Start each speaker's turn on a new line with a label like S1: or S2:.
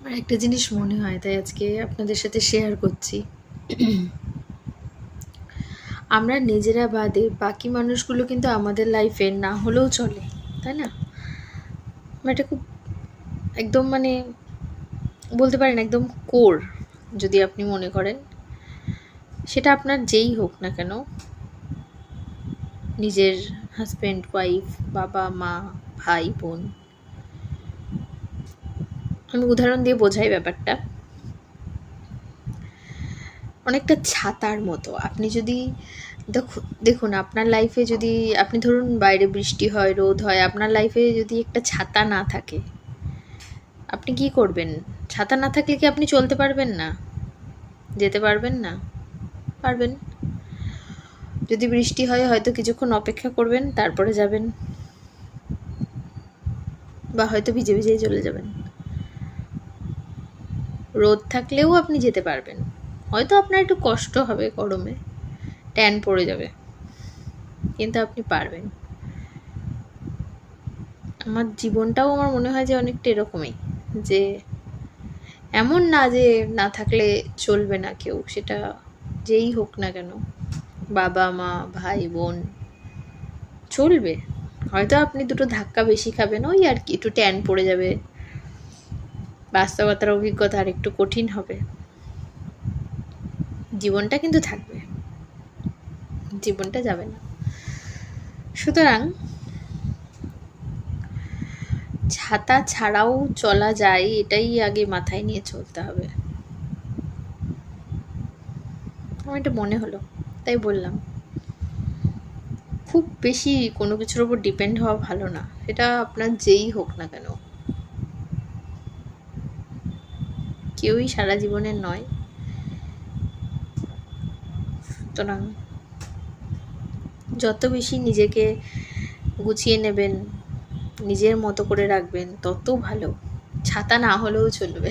S1: আমার একটা জিনিস মনে হয়, তাই আজকে আপনাদের সাথে শেয়ার করছি। আমরা নিজেরা বাদে বাকি মানুষগুলো কিন্তু আমাদের লাইফে না হলেও চলে, তাই না? এটা খুব একদম মানে বলতে পারেন একদম কোর যদি আপনি মনে করেন। সেটা আপনার যেই হোক না কেন, নিজের হাজব্যান্ড ওয়াইফ বাবা, মা, ভাই, বোন আমি উদাহরণ দিয়ে বোঝাই ব্যাপারটা। অনেকটা ছাতার মতো। আপনি যদি দেখুন, আপনার লাইফে যদি, আপনি ধরুন বাইরে বৃষ্টি হয়, রোদ হয়, আপনার লাইফে যদি একটা ছাতা না থাকে, আপনি কি করবেন? ছাতা না থাকলে কি আপনি চলতে পারবেন না? যেতে পারবেন না? পারবেন। যদি বৃষ্টি হয়, হয়তো কিছুক্ষণ অপেক্ষা করবেন, তারপরে যাবেন। বা হয়তো ভিজে ভিজেই চলে যাবেন। রোদ থাকলেও আপনি যেতে পারবেন। হয়তো আপনার একটু কষ্ট হবে গরমে। ট্যান পড়ে যাবে। কিন্তু আপনি পারবেন। আমার জীবনটাও আমার মনে হয় যে অনেকটা এরকমই। যে এমন না যে না থাকলে চলবে না কেউ। সেটা যেই হোক না কেন। বাবা, মা, ভাই, বোন চলবে। হয়তো আপনি দুটো ধাক্কা বেশি খাবেন, ওই আর কি। একটু ট্যান পড়ে যাবে। বাস্তবতার অভিজ্ঞতা আর একটু কঠিন হবে। জীবনটা কিন্তু থাকবে। জীবনটা যাবে না। সুতরাং ছাতা ছাড়াও চলা যায়, এটাই আগে মাথায় নিয়ে চলতে হবে। আমার এটা মনে হলো, তাই বললাম। খুব বেশি কোনো কিছুর উপর ডিপেন্ড হওয়া ভালো না। সেটা আপনার যেই হোক না কেন। কেউই সারা জীবনের নয়। সুতরাং যত বেশি নিজেকে গুছিয়ে নেবেন, নিজের মতো করে রাখবেন, তত ভালো। ছাতা না হলেও চলবে।